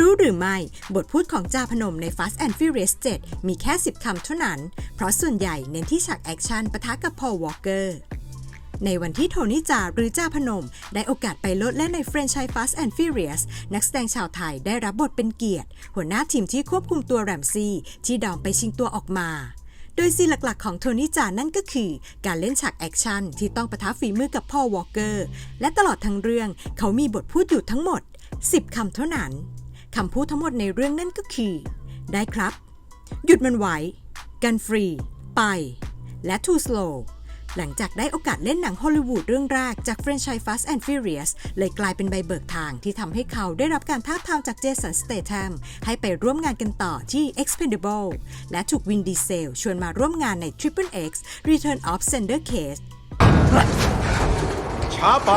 รู้หรือไม่ บทพูดของจาพนมใน Fast and Furious 7 มีแค่ 10 คำเท่านั้น เพราะส่วนใหญ่เน้นที่ฉากแอคชั่นปะทะกับพอลวอลเกอร์ในวันที่โทนี่จาหรือจาพนม ได้โอกาสไปโลดเล่นในแฟรนไชส์ Fast and Furious นักแสดงชาวไทยได้รับบทเป็นเกียรติ หัวหน้าทีมที่ควบคุมตัวแรมซี่ที่ดอมไปชิงตัวออกมา โดยซีนหลักๆของโทนี่จานั่นก็คือ การเล่นฉากแอคชั่นที่ต้องปะทะฝีมือกับพ่อวอลเกอร์ และตลอดทั้งเรื่องเขามีบทพูดอยู่ทั้งหมด 10คำเท่านั้น คำพูดทั้งหมดในเรื่องนั่นก็คือ ได้ครับ หยุดมันไว้ กันฟรี ไป และ too slow หลังจากได้โอกาสเล่นหนังฮอลลีวูดเรื่องแรกจากแฟรนไชส์ Fast and Furious เลยกลายเป็นใบเบิกทางที่ทำให้เขาได้รับการท้าบทามจากเจสันสเตทัมให้ไปร่วมงานกันต่อที่ Expendable และถูกวินดีเซลชวนมาร่วมงานใน Triple X Return of Sender Case ช้าไป